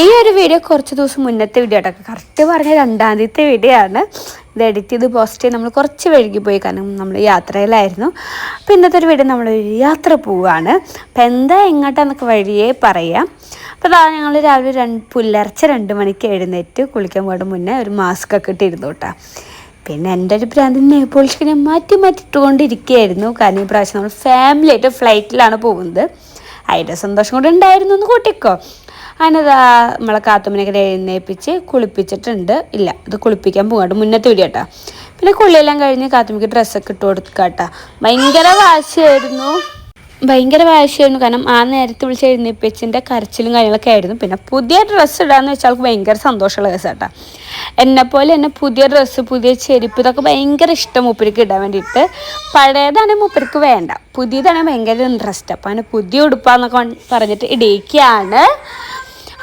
ഈ ഒരു വീഡിയോ കുറച്ച് ദിവസം മുന്നത്തെ വീഡിയോ ആട്ടോ. കറക്റ്റ് പറഞ്ഞ രണ്ടാമത്തെ വീഡിയോ ആണ്. ഇത് എഡിറ്റ് ചെയ്ത് പോസ്റ്റ് ചെയ്ത് നമ്മൾ കുറച്ച് വഴുകി പോയി. കാരണം നമ്മൾ യാത്രയിലായിരുന്നു. അപ്പോൾ ഇന്നത്തെ ഒരു വീഡിയോ നമ്മൾ യാത്ര പോവുകയാണ് അപ്പം എന്താ എങ്ങോട്ടാന്നൊക്കെ വഴിയേ പറയാം. അപ്പോൾ അതാ ഞങ്ങൾ രാവിലെ രണ്ട് പുലർച്ചെ രണ്ട് മണിക്ക് എഴുന്നേറ്റ് കുളിക്കാൻ പോയിട്ട് മുന്നേ ഒരു മാസ്ക് ഒക്കെ ഇട്ടിരുന്നു കേട്ടോ പിന്നെ എന്റെ ഒരു ഭ്രാന്തി നെയ്പോളിഷ്ക്ക് ഞാൻ മാറ്റി മാറ്റി ഇട്ടുകൊണ്ടിരിക്കുകയായിരുന്നു കാരണം ഈ പ്രാവശ്യം നമ്മൾ ഫാമിലിയായിട്ട് ഫ്ലൈറ്റിലാണ് പോകുന്നത്. അതിന്റെ സന്തോഷം കൂടെ ഉണ്ടായിരുന്നു എന്ന് കൂട്ടിക്കോ. അതിനതാ നമ്മളെ കാത്തുമ്മനൊക്കെ എഴുന്നേപ്പിച്ച് കുളിപ്പിച്ചിട്ടുണ്ട്. ഇല്ല അത് കുളിപ്പിക്കാൻ പോകാണ്ട് മുന്നത്തെ വീഡിയോ കേട്ടോ. പിന്നെ കുളിയെല്ലാം കഴിഞ്ഞ് കാത്തുമ്മക്ക് ഡ്രസ്സൊക്കെ ഇട്ട് കൊടുക്കാട്ടാ. ഭയങ്കര വാശിയായിരുന്നു. ഭയങ്കര വാശിയായിരുന്നു. കാരണം ആ നേരത്തെ വിളിച്ച് എഴുന്നേപ്പിച്ചിന്റെ കരച്ചിലും കാര്യങ്ങളൊക്കെ ആയിരുന്നു. പിന്നെ പുതിയ ഡ്രസ്സ് ഇടാന്ന് വെച്ചാൽ അവൾക്ക് ഭയങ്കര സന്തോഷമുള്ള കേസാട്ടാ പോലെ തന്നെ പുതിയ ഡ്രസ്സ് പുതിയ ചെരുപ്പ് ഇതൊക്കെ ഭയങ്കര ഇഷ്ടം മൂപ്പരിക്ക് ഇടാൻ വേണ്ടിയിട്ട്. പഴയതാണെങ്കിൽ മൂപ്പരിക്ക് വേണ്ട. പുതിയതാണെങ്കിൽ ഭയങ്കര ഇൻട്രസ്റ്റ് അപ്പം അങ്ങനെ പുതിയ ഉടുപ്പാന്നൊക്കെ പറഞ്ഞിട്ട് ഇടയ്ക്കാണ്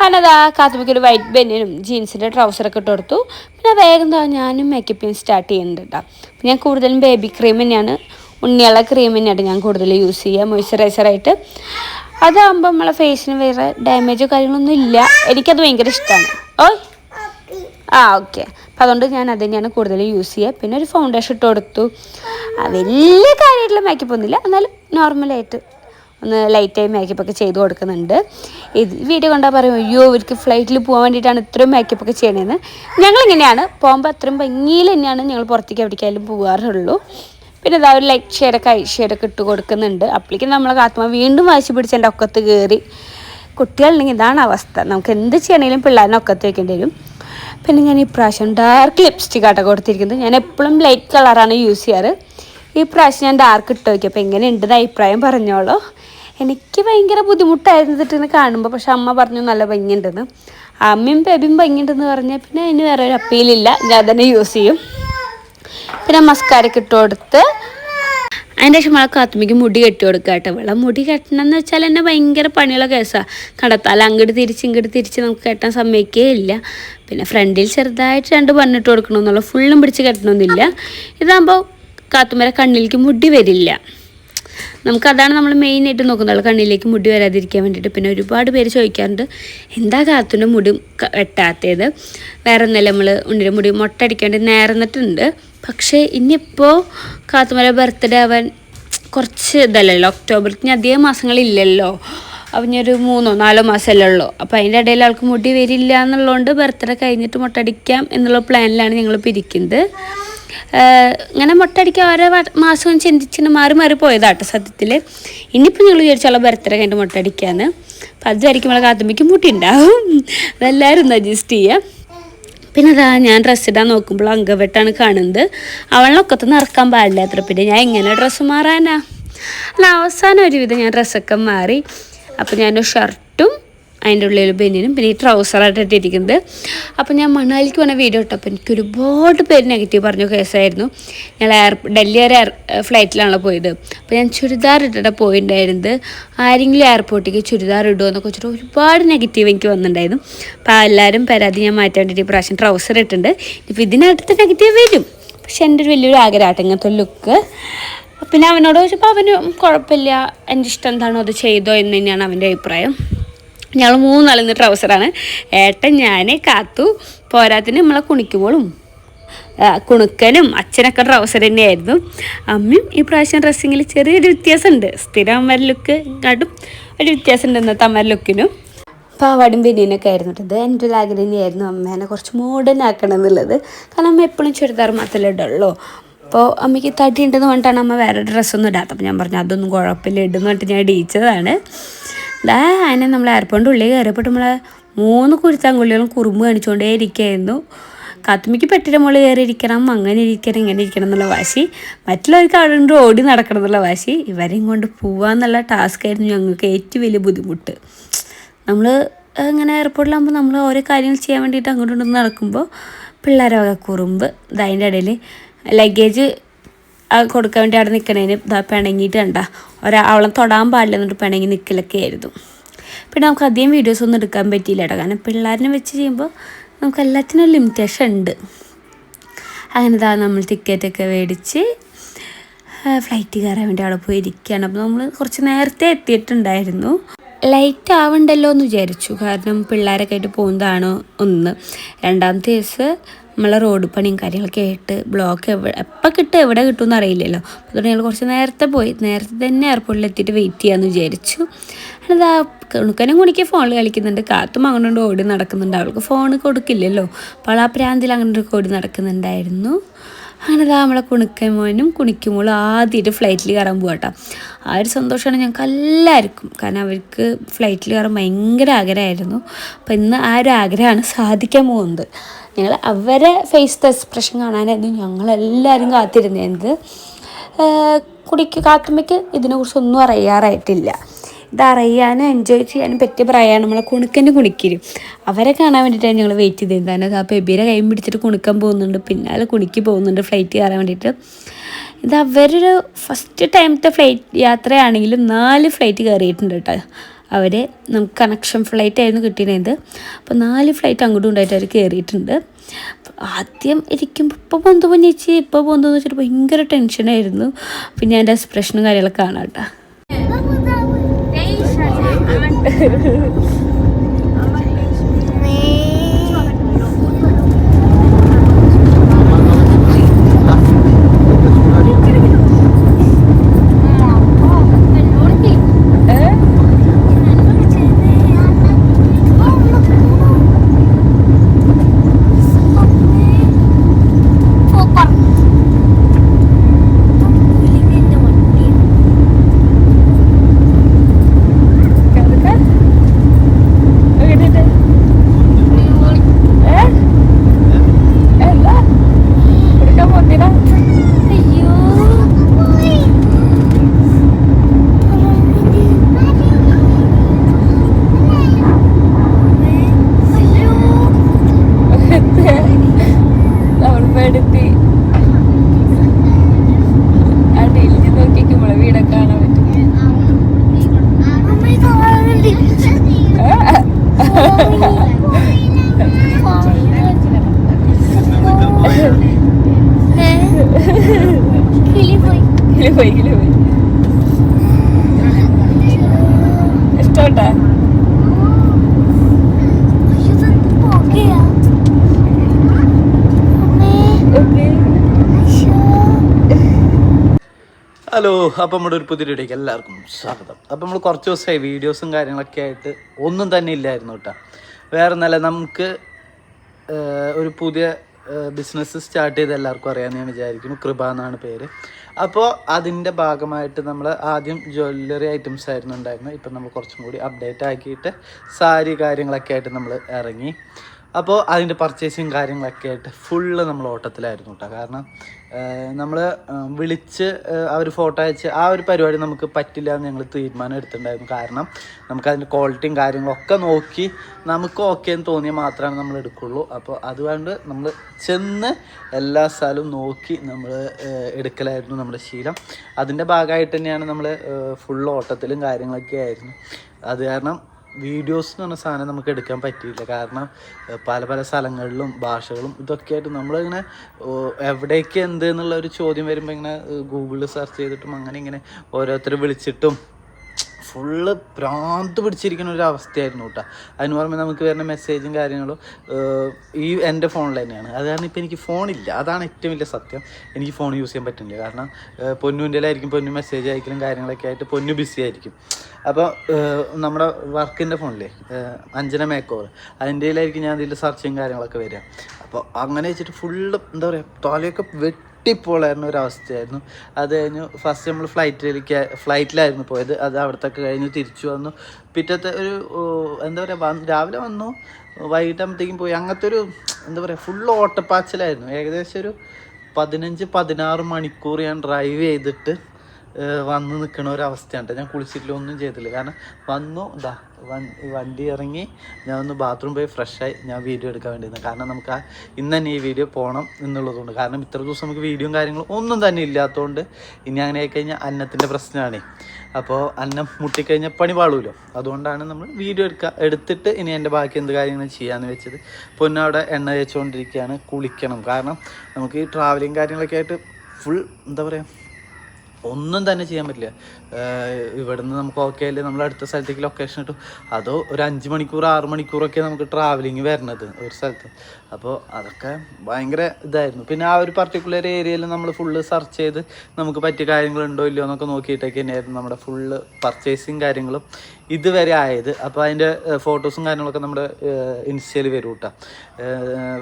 അനതാ കാത്തുമിക്ക് ഒരു വൈറ്റ് ബെന്നിനും ജീൻസിന്റെ ട്രൗസറൊക്കെ ഇട്ട് കൊടുത്തു. പിന്നെ വേഗം എന്താ ഞാനും മേക്കപ്പിങ് സ്റ്റാർട്ട് ചെയ്യുന്നുണ്ട് കേട്ടോ ഞാൻ കൂടുതലും ബേബി ക്രീം തന്നെയാണ്. ഉണ്ണിയുള്ള ക്രീം തന്നെയാണ് ഞാൻ കൂടുതൽ യൂസ് ചെയ്യുക മോയ്സ്ചറൈസറായിട്ട് അതാകുമ്പോൾ നമ്മളെ ഫേസിന് വേറെ ഡാമേജോ കാര്യങ്ങളൊന്നും ഇല്ല. എനിക്കത് ഭയങ്കര ഇഷ്ടമാണ് ഓ ആ ഓക്കെ അപ്പം അതുകൊണ്ട് ഞാൻ അത് തന്നെയാണ് കൂടുതൽ യൂസ് ചെയ്യുക പിന്നെ ഒരു ഫൗണ്ടേഷൻ ഇട്ട് കൊടുത്തു. വലിയ കാര്യമായിട്ടുള്ള മേക്കപ്പ് ഒന്നുമില്ല. എന്നാലും നോർമലായിട്ട് ഒന്ന് ലൈറ്റായി മേക്കപ്പ് ഒക്കെ ചെയ്ത് കൊടുക്കുന്നുണ്ട്. ഇത് വീഡിയോ കണ്ടാൽ പറയും അയ്യോ ഇവർക്ക് ഫ്ലൈറ്റിൽ പോകാൻ വേണ്ടിയിട്ടാണ് ഇത്രയും മേക്കപ്പൊക്കെ ചെയ്യണതെന്ന് ഞങ്ങളിങ്ങനെയാണ്. പോകുമ്പോൾ അത്രയും ഭംഗിയിൽ തന്നെയാണ് ഞങ്ങൾ പുറത്തേക്ക് എവിടേക്കായാലും പോകാറുള്ളൂ പിന്നെ ഇതാ ഒരു ലൈക്ക് ഷെയ്ഡൊക്കെ ഐ ഷെയ്ഡൊക്കെ ഇട്ട് കൊടുക്കുന്നുണ്ട്. അപ്പോഴേക്കും നമ്മളെ കാത്തുമ്പോൾ വീണ്ടും വാശി പിടിച്ച് എന്റെ ഒക്കത്ത് കയറി കുട്ടികളുണ്ടെങ്കിൽ ഇതാണ് അവസ്ഥ. നമുക്ക് എന്ത് ചെയ്യണമെങ്കിലും പിള്ളേരിനെ ഒക്കത്ത് വെക്കേണ്ടി വരും. പിന്നെ ഞാൻ ഈ പ്രാവശ്യം ഡാർക്ക് ലിപ്സ്റ്റിക് ആട്ടോ കൊടുത്തിരിക്കുന്നത്. ഞാൻ എപ്പോഴും ലൈറ്റ് കളറാണ് യൂസ് ചെയ്യാറ്. ഈ പ്രാവശ്യം ഞാൻ ഡാർക്ക് ഇട്ട് നോക്കിയപ്പോൾ എങ്ങനെയുണ്ടെന്ന് അഭിപ്രായം പറഞ്ഞോളൂ. എനിക്ക് ഭയങ്കര ബുദ്ധിമുട്ടായിരുന്നു ഇതിട്ടിന്ന് കാണുമ്പോൾ പക്ഷെ അമ്മ പറഞ്ഞു നല്ല ഭംഗിയുണ്ടെന്ന്. അമ്മയും ബേബിയും ഭംഗിയുണ്ടെന്ന് പറഞ്ഞാൽ പിന്നെ അതിന് വേറെ ഒരു അപ്പീലില്ല. ഞാൻ തന്നെ യൂസ് ചെയ്യും. പിന്നെ മസ്കാരൊക്കെ ഇട്ട് കൊടുത്ത് അതിന്റെ ശേഷം നമ്മളെ കാത്തുമിക്ക് മുടി കെട്ടി കൊടുക്കുക കേട്ടോ. വെള്ളം മുടി കെട്ടണം എന്ന് വെച്ചാൽ എന്നെ ഭയങ്കര പണിയുള്ള കേസാണ് കടത്താൽ അങ്ങോട്ട് തിരിച്ച് ഇങ്ങോട്ട് തിരിച്ച് നമുക്ക് കെട്ടാൻ സമ്മതിക്കേ ഇല്ല. പിന്നെ ഫ്രണ്ടിൽ ചെറുതായിട്ട് രണ്ട് പണ്ണിട്ട് കൊടുക്കണമെന്നുള്ള. ഫുള്ളും പിടിച്ച് കെട്ടണമെന്നില്ല. ഇതാകുമ്പോൾ കാത്തുമര കണ്ണിലേക്ക് മുടി വരില്ല. നമുക്കതാണ് നമ്മൾ മെയിനായിട്ട് നോക്കുന്നത്. കണ്ണിലേക്ക് മുടി വരാതിരിക്കാൻ വേണ്ടിയിട്ട്. പിന്നെ ഒരുപാട് പേര് ചോദിക്കാറുണ്ട് എന്താ കാത്തുന്റെ മുടി വെട്ടാത്തത്? വേറെ ഒന്നല്ല നമ്മൾ ഉണ്ണിയുടെ മുടി മൊട്ടടിക്കാണ്ട് നേർന്നിട്ടുണ്ട്. പക്ഷേ ഇനിയിപ്പോൾ കാത്തുമല ബർത്ത്ഡേ ആവാൻ കുറച്ച് ഇതല്ലല്ലോ. ഒക്ടോബറിന് അധികം മാസങ്ങളില്ലല്ലോ. അപ്പം ഇനി ഒരു മൂന്നോ നാലോ മാസമല്ലേ ഉള്ളൂ. അപ്പോൾ അതിന്റെ ഇടയിൽ ആൾക്ക് മുടി വരില്ല എന്നുള്ളതുകൊണ്ട് ബർത്ത്ഡേ കഴിഞ്ഞിട്ട് മുട്ടടിക്കാം എന്നുള്ള പ്ലാനിലാണ് ഞങ്ങൾ പിരിക്കുന്നത് ഏഹ് ഇങ്ങനെ മുട്ടടിക്കാൻ ഓരോ മാസവും ചിന്തിച്ചിട്ട് മാറി മാറി പോയതാട്ടോ സത്യത്തിൽ ഇനിയിപ്പോൾ ഞങ്ങൾ വിചാരിച്ചോളാം ബർത്ത്ഡേ കഴിഞ്ഞിട്ട് മുട്ടടിക്കാന്ന് അപ്പം അതായിരിക്കും നമ്മളെ കാത്തുമ്പിക്ക് മുട്ടി ഉണ്ടാവും അതെല്ലാവരും അഡ്ജസ്റ്റ് ചെയ്യുക പിന്നെ അതാ ഞാൻ ഡ്രസ്സ് ഇടാൻ നോക്കുമ്പോൾ അങ്കവെട്ടാണ് കാണുന്നത്. അവളിനൊക്കത്ത് നിറക്കാൻ പാടില്ല അത്ര പിന്നെ ഞാൻ എങ്ങനെ ഡ്രസ്സ് മാറാനാ? അല്ല അവസാനം ഒരുവിധം ഞാൻ ഡ്രസ്സൊക്കെ മാറി. അപ്പോൾ ഞാൻ ഷർട്ടും അതിന്റെ ഉള്ളിൽ ബനിയനും. പിന്നെ ഈ ട്രൗസറായിട്ട് ഇട്ടിരിക്കുന്നത്. അപ്പോൾ ഞാൻ മണാലിക്ക് വന്ന വീഡിയോ ഇട്ടപ്പോൾ എനിക്ക് ഒരുപാട് പേര് നെഗറ്റീവ് പറഞ്ഞു കേസായിരുന്നു ഞാൻ എയർ ഡൽഹി വരെ ഫ്ലൈറ്റിലാണല്ലോ പോയത്. അപ്പോൾ ഞാൻ ചുരിദാർ ഇട്ടിട്ട് പോയിട്ടുണ്ടായിരുന്നത് ആരെങ്കിലും എയർപോർട്ടിലേക്ക് ചുരിദാർ ഇടുമോ എന്നൊക്കെ വെച്ചിട്ട് ഒരുപാട് നെഗറ്റീവ് എനിക്ക് വന്നിട്ടുണ്ടായിരുന്നു. അപ്പോൾ എല്ലാവരും പരാതി ഞാൻ മാറ്റാൻ വേണ്ടിയിട്ട് പ്രാവശ്യം ട്രൗസർ ഇട്ടിട്ടുണ്ട്. ഇപ്പോൾ ഇതിനടുത്ത് നെഗറ്റീവ് വരും. പക്ഷെ എന്റെ ഒരു വലിയൊരു ആഗ്രഹമായിട്ട് ഇങ്ങനത്തെ ലുക്ക് പിന്നെ അവനോട് ചോദിച്ചപ്പോൾ അവന് കുഴപ്പമില്ല. എന്റെ ഇഷ്ടം എന്താണോ അത് ചെയ്തോ എന്ന് തന്നെയാണ് അവന്റെ അഭിപ്രായം. ഞങ്ങൾ മൂന്നാൾ നിന്ന് ട്രൗസറാണ്. ഏട്ടൻ ഞാൻ കാത്തു. പോരാത്തിന് നമ്മളെ കുണിക്കുമ്പോളും ആ, കുണുക്കനും അച്ഛനൊക്കെ ട്രൗസർ തന്നെയായിരുന്നു. അമ്മയും ഈ പ്രാവശ്യം ഡ്രസ്സിങ്ങിൽ ചെറിയൊരു വ്യത്യാസമുണ്ട്. സ്ഥിരം അമ്മ ലുക്ക് കാട്ടും ഒരു വ്യത്യാസമുണ്ട് ഇന്നത്തെ അമ്മ ലുക്കിനും. പാവാടും ബനിയനൊക്കെ ആയിരുന്നു ഇത് എന്റെ ഒരു ആഗ്രഹം തന്നെയായിരുന്നു അമ്മേനെ കുറച്ച് മോഡേൺ ആക്കണം എന്നുള്ളത്. കാരണം അമ്മ എപ്പോഴും ചുരിദാർ മാത്രമല്ലേ ഇടുള്ളൂ. അപ്പോൾ അമ്മയ്ക്ക് തടി ഉണ്ടെന്ന് പറഞ്ഞിട്ടാണ് അമ്മ വേറെ ഡ്രസ്സൊന്നും ഇടാത്തത്. അപ്പോൾ ഞാൻ പറഞ്ഞു അതൊന്നും കുഴപ്പമില്ല ഇടുന്നു പറഞ്ഞിട്ട് ഞാൻ ഇടിയിച്ചതാണ്. ദാ അതിനെ നമ്മൾ എയർപോർട്ടിന്റെ ഉള്ളിൽ കയറിയപ്പോൾ നമ്മളെ മൂന്ന് കുരുത്താങ്കുള്ളികളും കുറുമ്പ് കാണിച്ചുകൊണ്ടേ ഇരിക്കുകയായിരുന്നു കാത്തുമിക്ക് പെട്ടിന്റെ മുകളിൽ കയറി ഇരിക്കണം അങ്ങനെ ഇരിക്കണം ഇങ്ങനെ ഇരിക്കണം എന്നുള്ള വാശി. മറ്റുള്ളവർക്ക് അവിടെ ഓടി നടക്കണം എന്നുള്ള വാശി. ഇവരെയും കൊണ്ട് പോവാന്നുള്ള ടാസ്ക് ആയിരുന്നു ഞങ്ങൾക്ക് ഏറ്റവും വലിയ ബുദ്ധിമുട്ട്. നമ്മൾ ഇങ്ങനെ എയർപോർട്ടിലാകുമ്പോൾ നമ്മൾ ഓരോ കാര്യങ്ങൾ ചെയ്യാൻ വേണ്ടിയിട്ട് അങ്ങോട്ടും നടക്കുമ്പോൾ പിള്ളേരെ വക കുറുമ്പ്. ഇതതിന്റെ ഇടയിൽ ലഗേജ് കൊടുക്കാൻ വേണ്ടി അവിടെ നിൽക്കണേന് ഇതാ പിണങ്ങിയിട്ട് കണ്ട. ഒരാ അവളെ തൊടാൻ പാടില്ല എന്നിട്ട് പിണങ്ങി നിൽക്കലൊക്കെ ആയിരുന്നു. പിന്നെ നമുക്ക് അധികം വീഡിയോസ് ഒന്നും എടുക്കാൻ പറ്റിയില്ല കേട്ടോ. കാരണം പിള്ളേരിനെ വെച്ച് ചെയ്യുമ്പോൾ നമുക്ക് എല്ലാത്തിനും ലിമിറ്റേഷൻ ഉണ്ട്. അങ്ങനെ ഇതാ നമ്മൾ ടിക്കറ്റൊക്കെ മേടിച്ച് ഫ്ലൈറ്റ് കയറാൻ വേണ്ടി അവിടെ പോയി ഇരിക്കുകയാണ് അപ്പോൾ നമ്മൾ കുറച്ച് നേരത്തെ എത്തിയിട്ടുണ്ടായിരുന്നു. ലൈറ്റ് ആവണ്ടല്ലോ എന്ന് വിചാരിച്ചു. കാരണം പിള്ളേരൊക്കെ ആയിട്ട് പോകുന്നതാണ് ഒന്ന്. രണ്ടാമത്തെ ദിവസം നമ്മളെ റോഡ് പണിയും കാര്യങ്ങളൊക്കെ ആയിട്ട് ബ്ലോക്ക് എവിടെ എപ്പോൾ കിട്ടും എവിടെ കിട്ടുമെന്ന് അറിയില്ലല്ലോ. അതുകൊണ്ട് ഞങ്ങൾ കുറച്ച് നേരത്തെ പോയി. നേരത്തെ തന്നെ എയർപോർട്ടിൽ എത്തിയിട്ട് വെയിറ്റ് ചെയ്യാമെന്ന് വിചാരിച്ചു. അതാ കുണുക്കനും കുണിക്ക് ഫോണിൽ കളിക്കുന്നുണ്ട്. കാത്തും അങ്ങോട്ട് ഓടി നടക്കുന്നുണ്ട്. അവൾക്ക് ഫോൺ കൊടുക്കില്ലല്ലോ. അപ്പോൾ ആ പ്രാന്തിൽ അങ്ങനെ ഓടി നടക്കുന്നുണ്ടായിരുന്നു. അങ്ങനെ ഇതാ നമ്മളെ കുണുക്കൻ മോനും കുണിക്കുമ്പോഴും ആദ്യമായിട്ട് ഫ്ലൈറ്റിൽ കയറാൻ പോകട്ടോ ആ ഒരു സന്തോഷമാണ് ഞങ്ങൾക്ക് എല്ലാവർക്കും കാരണം അവർക്ക് ഫ്ലൈറ്റിൽ കയറാൻ ഭയങ്കര ആഗ്രഹമായിരുന്നു. അപ്പം ഇന്ന് ആ ഒരു ആഗ്രഹമാണ് സാധിക്കാൻ പോകുന്നത്. ഞങ്ങൾ അവരെ ഫേസ് എക്സ്പ്രഷൻ കാണാനായിരുന്നു. ഞങ്ങളെല്ലാവരും കാത്തിരുന്നത് കുടിക്ക് കാത്തുമ്മയ്ക്ക് ഇതിനെക്കുറിച്ചൊന്നും അറിയാറായിട്ടില്ല. ഇതറിയാനും എൻജോയ് ചെയ്യാനും പറ്റിയ പ്രായമാണ്. നമ്മളെ കുണുക്കന്റെ കുണിക്കരും. അവരെ കാണാൻ വേണ്ടിയിട്ടാണ് ഞങ്ങൾ വെയിറ്റ് ചെയ്തത്. കാരണം ആ ബേബിയുടെ കൈ പിടിച്ചിട്ട് കുണുക്കാൻ പോകുന്നുണ്ട്. പിന്നാലെ കുണിക്ക് പോകുന്നുണ്ട് ഫ്ലൈറ്റ് കയറാൻ വേണ്ടിയിട്ട്. ഇത് അവരൊരു ഫസ്റ്റ് ടൈമത്തെ ഫ്ലൈറ്റ് യാത്രയാണെങ്കിലും നാല് ഫ്ലൈറ്റ് കയറിയിട്ടുണ്ട് കേട്ടോ. അവർ നമുക്ക് കണക്ഷൻ ഫ്ലൈറ്റ് ആയിരുന്നു കിട്ടിയത് അപ്പോൾ നാല് ഫ്ലൈറ്റ് അങ്ങോട്ടും ഉണ്ടായിട്ട് അവർ കയറിയിട്ടുണ്ട് ആദ്യം ഇരിക്കുമ്പോൾ ഇപ്പോൾ പൊന്തു പൊന്നിച്ച് ഇപ്പോൾ എന്ന് വെച്ചിട്ട് ഭയങ്കര ടെൻഷനായിരുന്നു പിന്നെ എന്റെ എക്സ്പ്രഷനും കാര്യങ്ങളൊക്കെ കാണാം കേട്ടോ. നമ്മളിപ്പെടുത്തി അടിയിൽ നോക്കിക്കുമ്പോളെ വീടെ കാണാൻ പറ്റും. കിളി പോയി. കിളി പോയി ഇഷ്ടോട്ടാ ഓക്കെ ഹലോ അപ്പം നമ്മുടെ ഒരു പുതിയ വീഡിയോക്ക് എല്ലാവർക്കും സ്വാഗതം. അപ്പം നമ്മൾ കുറച്ച് ദിവസമായി വീഡിയോസും കാര്യങ്ങളൊക്കെ ആയിട്ട് ഒന്നും തന്നെ ഇല്ലായിരുന്നു കേട്ടോ. വേറെ നല്ല നമുക്ക് ഒരു പുതിയ ബിസിനസ് സ്റ്റാർട്ട് ചെയ്ത് എല്ലാവർക്കും അറിയാമെന്ന് ഞാൻ വിചാരിക്കുന്നു. കൃപ എന്നാണ് പേര്. അപ്പോൾ അതിന്റെ ഭാഗമായിട്ട് നമ്മൾ ആദ്യം ജ്വല്ലറി ഐറ്റംസ് ആയിരുന്നു ഉണ്ടായിരുന്നത് ഇപ്പം നമ്മൾ കുറച്ചും കൂടി അപ്ഡേറ്റ് ആക്കിയിട്ട് സാരി കാര്യങ്ങളൊക്കെ ആയിട്ട് നമ്മൾ ഇറങ്ങി. അപ്പോൾ അതിന്റെ പർച്ചേസിങ് കാര്യങ്ങളൊക്കെ ആയിട്ട് ഫുള്ള് നമ്മൾ ഓട്ടത്തിലായിരുന്നു കേട്ടോ. കാരണം നമ്മൾ വിളിച്ച് അവർ ഫോട്ടോ അയച്ച് ആ ഒരു പരിപാടി നമുക്ക് പറ്റില്ല എന്ന് ഞങ്ങൾ തീരുമാനം എടുത്തിട്ടുണ്ടായിരുന്നു. കാരണം നമുക്ക് അതിന്റെ ക്വാളിറ്റിയും കാര്യങ്ങളൊക്കെ നോക്കി നമുക്ക് ഓക്കെ എന്ന് തോന്നിയാൽ മാത്രമാണ് നമ്മൾ എടുക്കുള്ളൂ. അപ്പോൾ അതുകൊണ്ട് നമ്മൾ ചെന്ന് എല്ലാ സ്ഥലവും നോക്കി നമ്മൾ എടുക്കലായിരുന്നു നമ്മുടെ ശീലം. അതിന്റെ ഭാഗമായിട്ട് തന്നെയാണ് നമ്മൾ ഫുൾ ഓട്ടത്തിലും കാര്യങ്ങളൊക്കെ ആയിരുന്നു. അത് കാരണം വീഡിയോസ് എന്ന് പറഞ്ഞ സാധനം നമുക്ക് എടുക്കാൻ പറ്റിയില്ല. കാരണം പല പല സ്ഥലങ്ങളിലും ഭാഷകളും ഇതൊക്കെ ആയിട്ട് നമ്മളിങ്ങനെ എവിടേക്ക് എന്ത് എന്നുള്ള ഒരു ചോദ്യം വരുമ്പോൾ ഇങ്ങനെ ഗൂഗിളിൽ സെർച്ച് ചെയ്തിട്ടും അങ്ങനെ ഇങ്ങനെ ഓരോരുത്തർ വിളിച്ചിട്ടും ഫുള്ള് പ്രാന്ത് പിടിച്ചിരിക്കുന്ന ഒരു അവസ്ഥയായിരുന്നു കേട്ടോ അതിന് പുറമെ നമുക്ക് വരുന്ന മെസ്സേജും കാര്യങ്ങളും ഈ എന്റെ ഫോണിൽ തന്നെയാണ്. അത് കാരണം ഇപ്പോൾ എനിക്ക് ഫോണില്ല അതാണ് ഏറ്റവും വലിയ സത്യം. എനിക്ക് ഫോൺ യൂസ് ചെയ്യാൻ പറ്റുന്നില്ല കാരണം പൊന്നുവിന്റെലായിരിക്കും പൊന്നു മെസ്സേജ് അയക്കലും കാര്യങ്ങളൊക്കെ ആയിട്ട് പൊന്നു ബിസി ആയിരിക്കും. അപ്പോൾ നമ്മുടെ വർക്കിന്റെ ഫോണിലെ അഞ്ജന മേക്കോവർ അതിന്റെ കയ്യിലായിരിക്കും ഞാൻ ഇതിൽ സെർച്ചും കാര്യങ്ങളൊക്കെ വരിക. അപ്പോൾ അങ്ങനെ വെച്ചിട്ട് ഫുള്ള് എന്താ പറയുക തലയൊക്കെ വെട്ടിപ്പോളായിരുന്ന ഒരു അവസ്ഥയായിരുന്നു അത് കഴിഞ്ഞു ഫസ്റ്റ് നമ്മൾ ഫ്ലൈറ്റിലേക്ക് ഫ്ലൈറ്റിലായിരുന്നു പോയത്. അത് അവിടത്തൊക്കെ കഴിഞ്ഞ് തിരിച്ചു വന്നു. പിറ്റത്തെ ഒരു എന്താ പറയുക രാവിലെ വന്നു. വൈകിട്ടാകുമ്പോഴത്തേക്കും പോയി. അങ്ങനത്തെ ഒരു എന്താ പറയുക ഫുൾ ഓട്ടപ്പാച്ചിലായിരുന്നു. ഏകദേശം ഒരു പതിനഞ്ച് പതിനാറ് മണിക്കൂർ ഞാൻ ഡ്രൈവ് ചെയ്തിട്ട് വന്ന് നിൽക്കണ ഒരു അവസ്ഥയാണ് ഞാൻ കുളിച്ചിട്ടില്ല ഒന്നും ചെയ്തില്ല. കാരണം വന്നു ഇതാ വണ്ടി ഇറങ്ങി ഞാൻ ഒന്ന് ബാത്റൂം പോയി ഫ്രഷായി ഞാൻ വീഡിയോ എടുക്കാൻ വേണ്ടിയിരുന്നു. കാരണം നമുക്ക് ആ ഇന്ന് തന്നെ ഈ വീഡിയോ പോകണം എന്നുള്ളതുകൊണ്ട്. കാരണം ഇത്ര ദിവസം നമുക്ക് വീഡിയോയും കാര്യങ്ങളും ഒന്നും തന്നെ ഇല്ലാത്തതുകൊണ്ട് ഇനി അങ്ങനെ ആയിക്കഴിഞ്ഞാൽ അന്നത്തിന്റെ പ്രശ്നമാണ്. അപ്പോൾ അന്നം മുട്ടിക്കഴിഞ്ഞാൽ പണി പാളൂലോ? അതുകൊണ്ടാണ് നമ്മൾ വീഡിയോ എടുക്കുക എടുത്തിട്ട് ഇനി എന്റെ ബാക്കി എന്ത് കാര്യങ്ങൾ ചെയ്യാമെന്ന് വെച്ചത്. പൊന്നവിടെ എണ്ണ തേച്ചുകൊണ്ടിരിക്കുകയാണ് കുളിക്കണം. കാരണം നമുക്ക് ഈ ട്രാവലിങ് കാര്യങ്ങളൊക്കെ ആയിട്ട് ഫുൾ എന്താ പറയുക ഒന്നും തന്നെ ചെയ്യാൻ പറ്റില്ല. ഇവിടുന്ന് നമുക്ക് ഓക്കെ അല്ലേ? നമ്മൾ അടുത്ത സ്ഥലത്തേക്ക് ലൊക്കേഷൻ ഇട്ടു. അതോ ഒരു അഞ്ച് മണിക്കൂർ ആറ് മണിക്കൂറൊക്കെ നമുക്ക് ട്രാവലിങ് വരണത് ഒരു സ്ഥലത്ത്. അപ്പോൾ അതൊക്കെ ഭയങ്കര ഇതായിരുന്നു. പിന്നെ ആ ഒരു പർട്ടിക്കുലർ ഏരിയയിൽ നമ്മൾ ഫുള്ള് സെർച്ച് ചെയ്ത് നമുക്ക് പറ്റിയ കാര്യങ്ങളുണ്ടോ ഇല്ലയോ എന്നൊക്കെ നോക്കിയിട്ടൊക്കെ തന്നെയായിരുന്നു നമ്മുടെ ഫുള്ള് പർച്ചേസിങ് കാര്യങ്ങളും ഇതുവരെ ആയത്. അപ്പോൾ അതിന്റെ ഫോട്ടോസും കാര്യങ്ങളൊക്കെ നമ്മുടെ ഇൻസ്റ്റയിൽ വരും കേട്ടോ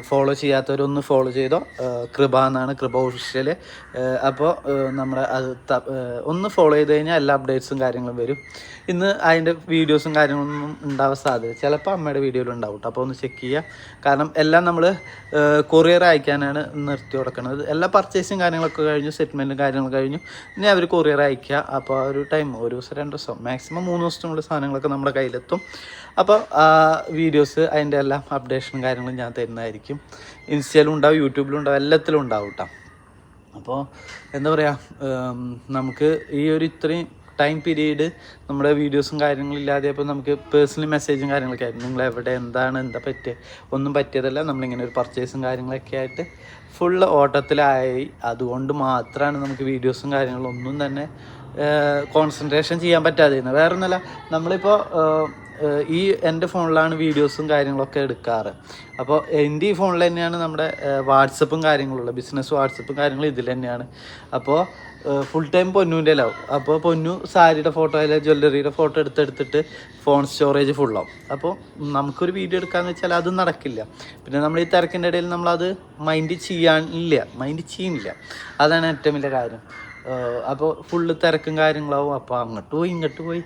ഫോളോ ചെയ്യാത്തവരൊന്ന് ഫോളോ ചെയ്തോ? കൃപ എന്നാണ് കൃപ ഒഫീഷ്യൽ അപ്പോൾ നമ്മുടെ അത് ഒന്ന് ഫോളോ ചെയ്ത് കഴിഞ്ഞാൽ എല്ലാ അപ്ഡേറ്റ്സും കാര്യങ്ങളും വരും. ഇന്ന് അതിന്റെ വീഡിയോസും കാര്യങ്ങളൊന്നും ഉണ്ടാവാൻ സാധ്യത. ചിലപ്പോൾ അമ്മയുടെ വീഡിയോയിൽ ഉണ്ടാവും കേട്ടോ അപ്പോൾ ഒന്ന് ചെക്ക് ചെയ്യുക കാരണം എല്ലാം നമ്മൾ കൊറിയർ അയക്കാനാണ് നിർത്തി കൊടുക്കുന്നത് എല്ലാ പർച്ചേസും കാര്യങ്ങളൊക്കെ കഴിഞ്ഞു സെറ്റിൽമെന്റും കാര്യങ്ങളും കഴിഞ്ഞു. ഇനി അവർ കൊറിയർ അയക്കുക അപ്പോൾ ആ ഒരു ടൈം ഒരു ദിവസം രണ്ട് ദിവസം മാക്സിമം മൂന്ന് ദിവസത്തിനുള്ള സാധനങ്ങളൊക്കെ നമ്മുടെ കയ്യിലെത്തും. അപ്പോൾ വീഡിയോസ് അതിന്റെ എല്ലാം അപ്ഡേഷനും കാര്യങ്ങളും ഞാൻ തരുന്നതായിരിക്കും. ഇൻസ്റ്റയിലും ഉണ്ടാവും യൂട്യൂബിലും ഉണ്ടാവും എല്ലാത്തിലും ഉണ്ടാവും കേട്ടോ അപ്പോൾ എന്താ പറയുക നമുക്ക് ഈ ഒരു ഇത്രയും ടൈം പീരീഡ് നമ്മുടെ വീഡിയോസും കാര്യങ്ങളും ഇല്ലാതെ അപ്പോൾ നമുക്ക് പേഴ്സണലി മെസ്സേജും കാര്യങ്ങളൊക്കെ ആയിരുന്നു. നിങ്ങൾ എവിടെ? എന്താണ്? എന്താ പറ്റിയത് ഒന്നും പറ്റിയതല്ല. നമ്മളിങ്ങനെ ഒരു പർച്ചേസും കാര്യങ്ങളൊക്കെ ആയിട്ട് ഫുള്ള് ഓട്ടത്തിലായി. അതുകൊണ്ട് മാത്രമാണ് നമുക്ക് വീഡിയോസും കാര്യങ്ങളും ഒന്നും തന്നെ കോൺസെൻട്രേഷൻ ചെയ്യാൻ പറ്റാതിരുന്നത്. വേറെ ഒന്നുമല്ല നമ്മളിപ്പോൾ ഈ എന്റെ ഫോണിലാണ് വീഡിയോസും കാര്യങ്ങളൊക്കെ എടുക്കാറ്. അപ്പോൾ എന്റെ ഈ ഫോണിൽ തന്നെയാണ് നമ്മുടെ വാട്സപ്പും കാര്യങ്ങളുള്ളത്. ബിസിനസ് വാട്സപ്പും കാര്യങ്ങളും ഇതിൽ തന്നെയാണ്. അപ്പോൾ ഫുൾ ടൈം പൊന്നുവിന്റെ ലാവും അപ്പോൾ പൊന്നു സാരിയുടെ ഫോട്ടോ അല്ലെങ്കിൽ ജ്വല്ലറിയുടെ ഫോട്ടോ എടുത്തെടുത്തിട്ട് ഫോൺ സ്റ്റോറേജ് ഫുള്ളാവും അപ്പോൾ നമുക്കൊരു വീഡിയോ എടുക്കാന്ന് വെച്ചാൽ അത് നടക്കില്ല. പിന്നെ നമ്മൾ ഈ തിരക്കിന്റെ ഇടയിൽ നമ്മളത് മൈൻഡ് ചെയ്യാനില്ല മൈൻഡ് ചെയ്യുന്നില്ല. അതാണ് ഏറ്റവും വലിയ കാര്യം. അപ്പോൾ ഫുള്ള് തിരക്കും കാര്യങ്ങളാവും. അപ്പോൾ അങ്ങോട്ട് പോയി ഇങ്ങോട്ട് പോയി.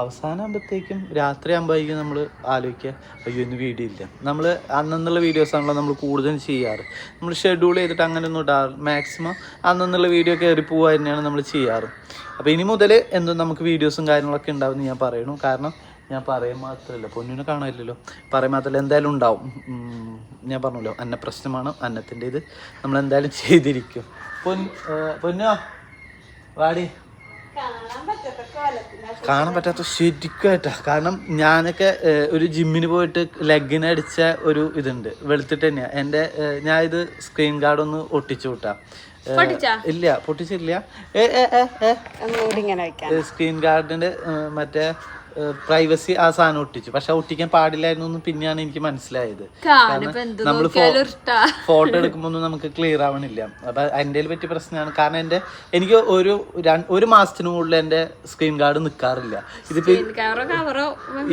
അവസാനമാകുമ്പോഴത്തേക്കും രാത്രി ആകുമ്പോഴേക്കും നമ്മൾ ആലോചിക്കുക അയ്യോ ഇന്ന് വീഡിയോ ഇല്ല. നമ്മൾ അന്നുള്ള വീഡിയോസാണല്ലോ നമ്മൾ കൂടുതൽ ചെയ്യാറ്. നമ്മൾ ഷെഡ്യൂൾ ചെയ്തിട്ട് അങ്ങനെ ഒന്നും ഇടാറ് മാക്സിമം അന്നുള്ള വീഡിയോ കയറി പോവുക തന്നെയാണ് നമ്മൾ ചെയ്യാറ്. അപ്പോൾ ഇനി മുതൽ എന്തും നമുക്ക് വീഡിയോസും കാര്യങ്ങളൊക്കെ ഉണ്ടാവുമെന്ന് ഞാൻ പറയണു. കാരണം ഞാൻ പറയാൻ മാത്രമല്ല പൊന്നിനെ കാണാനില്ലല്ലോ. പറയാൻ മാത്രമല്ല എന്തായാലും ഉണ്ടാവും. ഞാൻ പറഞ്ഞല്ലോ അന്ന പ്രശ്നമാണ് അന്നത്തിന്റെ ഇത് നമ്മൾ എന്തായാലും ചെയ്തിരിക്കും. പൊന്നോ വാടി. കാണാൻ പറ്റാത്ത ശരിക്കായിട്ടാ കാരണം ഞാനൊക്കെ ഒരു ജിമ്മിന് പോയിട്ട് ലെഗിന് അടിച്ച ഒരു ഇതുണ്ട്. വെളുത്തിട്ട് തന്നെയാ. എന്റെ ഏഹ്, ഞാൻ ഇത് സ്ക്രീൻ ഗാർഡ് ഒന്ന് ഒട്ടിച്ചു വിട്ടാ? ഇല്ല പൊട്ടിച്ചില്ല സ്ക്രീൻ ഗാർഡിന്റെ മറ്റേ പ്രൈവസി ആ സാധനം ഒട്ടിച്ചു. പക്ഷെ ഒട്ടിക്കാൻ പാടില്ലായിരുന്നു എന്ന് പിന്നെയാണ് എനിക്ക് മനസ്സിലായത്. നമ്മൾ ഫോട്ടോ എടുക്കുമ്പോൾ ഒന്നും നമുക്ക് ക്ലിയർ ആവണില്ല. അപ്പൊ എന്റെ പറ്റിയ പ്രശ്നമാണ് കാരണം എന്റെ എനിക്ക് ഒരു ഒരു മാസത്തിന് മുകളിൽ എന്റെ സ്ക്രീൻ ഗാർഡ് നിൽക്കാറില്ല ഇതിപ്പോ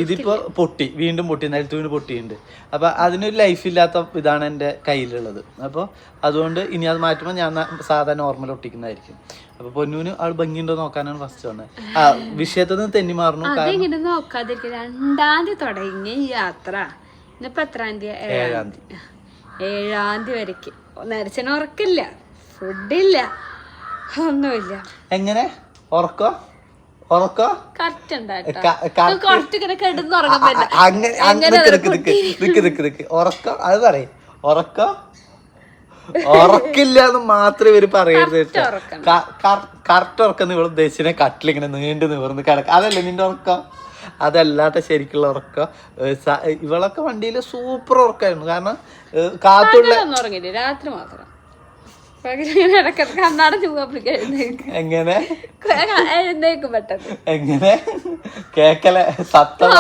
ഇതിപ്പോ പൊട്ടി. വീണ്ടും പൊട്ടി. നിലത്ത് വീണ് പൊട്ടിയിട്ടുണ്ട്. അപ്പൊ അതിനൊരു ലൈഫ് ഇല്ലാത്ത ഇതാണ് എന്റെ കയ്യിലുള്ളത്. അപ്പോൾ അതുകൊണ്ട് ഇനി അത് മാറ്റുമ്പോൾ ഞാൻ സാധാരണ സാധാ നോർമൽ ഒട്ടിക്കുന്നതായിരിക്കും. അപ്പൊ പൊന്നൂന് ആൾ ഭംഗിയുണ്ടോ നോക്കാനാണ് ഫസ്റ്റ് വന്നത്. ആ വിഷയത്തിൽ നിന്ന് തെന്നി കാരണം അതെങ്ങനെ നോക്കാതിരിക്കും. രണ്ടാം തീയതി തുടങ്ങി യാത്ര. ഇന്നിപ്പോ എത്രാം തീയതി? ഏഴാം തീയതി. ഏഴാം തീയതി വരയ്ക്ക്. നരച്ചന ഉറക്കില്ല. ഫുഡില്ല ഒന്നുമില്ല. എങ്ങനെ? ഉറക്കോ? ഉറക്കോ? അങ്ങനെ ഉറക്കം? അത് പറയും. ഉറക്കം? ഉറക്കില്ല എന്ന് മാത്രമേ ഇവർ പറയരുത്. കറക്റ്റ് ഉറക്കം നിങ്ങൾ ഉദ്ദേശിച്ച കട്ടിലിങ്ങനെ നീണ്ടു നിവർന്ന് കിടക്കുക അതല്ലേ നിന്റെ ഉറക്കം? അതല്ലാത്ത ശരിക്കുള്ള ഉറക്കം. ഇവളൊക്കെ വണ്ടിയിൽ സൂപ്പർ ഉറക്കായിരുന്നു കാരണം കാത്തുള്ള രാത്രി മാത്രം. എങ്ങനെ? എങ്ങനെ? കേക്കല സത്തം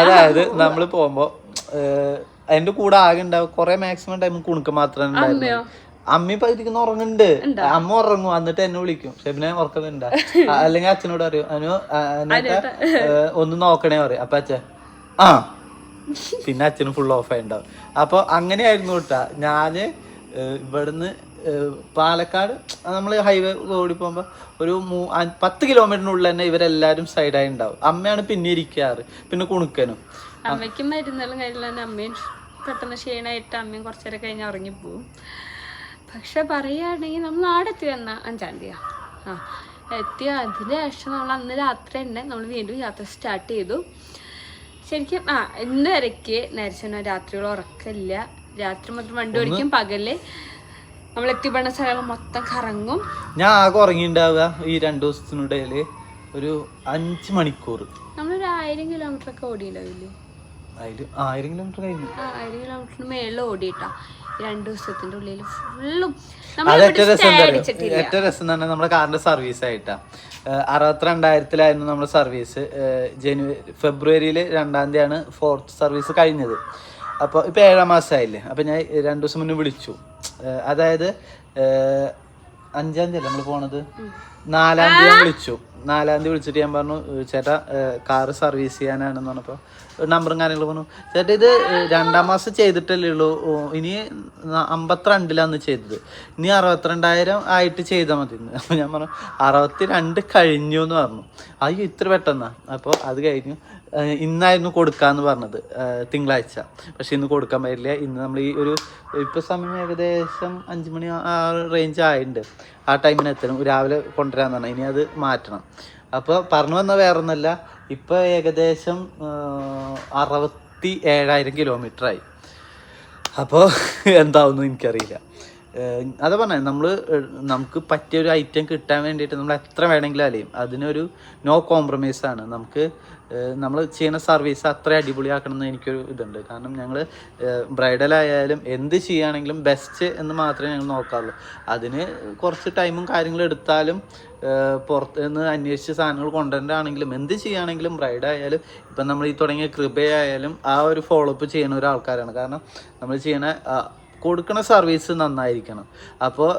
അതായത് നമ്മൾ പോകുമ്പോ അതിന്റെ കൂടെ ആകെ ഉണ്ടാവും. കൊറേ മാക്സിമം ടൈം കുണുക്ക് മാത്രമേ ഉണ്ടായിരുന്നു. അമ്മ ഇപ്പൊ ഇരിക്കുന്ന ഉറങ്ങുന്നുണ്ട്. അമ്മ ഉറങ്ങും. എന്നിട്ട് എന്നെ വിളിക്കും. ഷെബിനെ ഉറക്കുന്നുണ്ട അല്ലെങ്കിൽ അച്ഛനോട് അറിയും അനു എന്നിട്ട് ഒന്ന് നോക്കണേ പറയും. അപ്പൊ അച്ഛൻ ആ. പിന്നെ അച്ഛന് ഫുൾ ഓഫ് ആയിണ്ടാവും അപ്പൊ അങ്ങനെയായിരുന്നു കേട്ടാ. ഞാൻ ഇവിടുന്ന് പാലക്കാട് നമ്മൾ ഹൈവേ ഓടി പോകുമ്പോ ഒരു മൂ പത്ത് കിലോമീറ്ററിനുള്ളിൽ തന്നെ ഇവരെല്ലാരും സൈഡായി ഉണ്ടാവും. അമ്മയാണ് പിന്നെ ഇരിക്കാറ്. പിന്നെ കുണുക്കനും. അമ്മയ്ക്കും മരുന്നെല്ലാം കഴിഞ്ഞാൽ തന്നെ അമ്മയും പെട്ടെന്ന് ക്ഷീണമായിട്ട് അമ്മയും കുറച്ചു നേരം കഴിഞ്ഞ് ഉറങ്ങിപ്പോവും. പക്ഷെ പറയുകയാണെങ്കിൽ നമ്മൾ നാടെത്തി വന്ന അഞ്ചാം തീയതി ആ എത്തി. അതിന് ശേഷം നമ്മൾ അന്ന് രാത്രി തന്നെ നമ്മൾ വീണ്ടും യാത്ര സ്റ്റാർട്ട് ചെയ്തു. ശരിക്കും ആ ഇന്ന് വരയ്ക്ക്. നേരത്തെ രാത്രികൾ ഉറക്കമില്ല. രാത്രി മൊത്തം വണ്ടി ഓടിക്കും പകൽ. നമ്മൾ എത്തിപ്പെടുന്ന സ്ഥലങ്ങൾ മൊത്തം കറങ്ങും. ഞാൻ ആകെ ഉറങ്ങിണ്ടാവുക ഈ രണ്ടു ദിവസത്തിനിടയിൽ ഒരു അഞ്ച് മണിക്കൂർ നമ്മളൊരു ആയിരം കിലോമീറ്റർ ഒക്കെ ഓടിയിട്ടുണ്ടാവില്ലേ? അതിൽ ആയിരം കിലോമീറ്റർ കഴിഞ്ഞു. ആയിരം കിലോമീറ്ററിന് മേളിൽ ഓടിയിട്ടാ. രണ്ട് ദിവസത്തിന്റെ ഉള്ളിൽ ഫുള്ളും അത് ഏറ്റവും രസം എന്താ അറിയോ? ഏറ്റവും രസം എന്ന് പറഞ്ഞാൽ നമ്മുടെ കാറിന്റെ സർവീസ് ആയിട്ടാ. ഏഹ് അറുപത്തിരണ്ടായിരത്തിലായിരുന്നു നമ്മുടെ സർവീസ് ജനുവരി ഫെബ്രുവരിയിൽ രണ്ടാം തീയതിയാണ് ഫോർത്ത് സർവീസ് കഴിഞ്ഞത്. അപ്പോൾ ഇപ്പോൾ ഏഴാം മാസമായില്ലേ അപ്പോൾ ഞാൻ രണ്ട് ദിവസം മുന്നേ വിളിച്ചു. ഏഹ് അതായത് ഏഹ് അഞ്ചാം തീയതി നമ്മൾ പോണത്? നാലാം തീയതി ഞാൻ വിളിച്ചു. നാലാം തീയതി വിളിച്ചിട്ട് ഞാൻ പറഞ്ഞു ചേട്ടാ കാറ് സർവീസ് ചെയ്യാനാണെന്ന് പറഞ്ഞപ്പോൾ നമ്പറും കാര്യങ്ങളും പറഞ്ഞു. ചേട്ടാ ഇത് രണ്ടാം മാസം ചെയ്തിട്ടല്ലേ ഉള്ളൂ. ഇനി അമ്പത്തിരണ്ടിലാണ് ചെയ്തത്. ഇനി അറുപത്തിരണ്ടായിരം ആയിട്ട് ചെയ്താൽ മതി അപ്പോൾ ഞാൻ പറഞ്ഞു അറുപത്തി രണ്ട് കഴിഞ്ഞു എന്ന് പറഞ്ഞു. അയ്യോ ഇത്ര പെട്ടെന്നാണ് അപ്പോൾ അത് കഴിഞ്ഞു. ഇന്നായിരുന്നു കൊടുക്കാന്ന് പറഞ്ഞത് തിങ്കളാഴ്ച. പക്ഷെ ഇന്ന് കൊടുക്കാൻ പറ്റില്ല. ഇന്ന് നമ്മൾ ഈ ഒരു ഇപ്പോൾ സമയം ഏകദേശം അഞ്ച് മണി ആ റേഞ്ച് ആയിട്ടുണ്ട് ആ ടൈമിന് എത്തണം. രാവിലെ കൊണ്ടുവരാന്ന് പറഞ്ഞു ഇനി അത് മാറ്റണം. അപ്പോൾ പറഞ്ഞു വന്ന വേറൊന്നല്ല. ഇപ്പോൾ ഏകദേശം അറുപത്തി ഏഴായിരം കിലോമീറ്റർ ആയി. അപ്പോൾ എന്താവുന്നു എനിക്കറിയില്ല. അതാ പറഞ്ഞത് നമ്മൾ നമുക്ക് പറ്റിയ ഒരു ഐറ്റം കിട്ടാൻ വേണ്ടിയിട്ട് നമ്മൾ എത്ര വേണമെങ്കിലും അലയും. അതിനൊരു നോ കോംപ്രമൈസ് ആണ്. നമുക്ക് നമ്മൾ ചെയ്യുന്ന സർവീസ് അത്ര അടിപൊളിയാക്കണം എന്ന് എനിക്കൊരു ഇതുണ്ട്. കാരണം ഞങ്ങൾ ബ്രൈഡൽ ആയാലും എന്ത് ചെയ്യുകയാണെങ്കിലും ബെസ്റ്റ് എന്ന് മാത്രമേ ഞങ്ങൾ നോക്കാറുള്ളൂ അതിന് കുറച്ച് ടൈമും കാര്യങ്ങളും എടുത്താലും പുറത്ത് നിന്ന് അന്വേഷിച്ച് സാധനങ്ങൾ കൊണ്ടുവരണ്ടാണെങ്കിലും എന്ത് ചെയ്യുകയാണെങ്കിലും ബ്രൈഡ് ആയാലും ഇപ്പം നമ്മൾ ഈ തുടങ്ങിയ കൃപയായാലും ആ ഒരു ഫോളോ അപ്പ് ചെയ്യുന്ന ഒരാൾക്കാരാണ്. കാരണം നമ്മൾ ചെയ്യണ ആ, കൊടുക്കുന്ന സർവീസ് നന്നായിരിക്കണം. അപ്പോൾ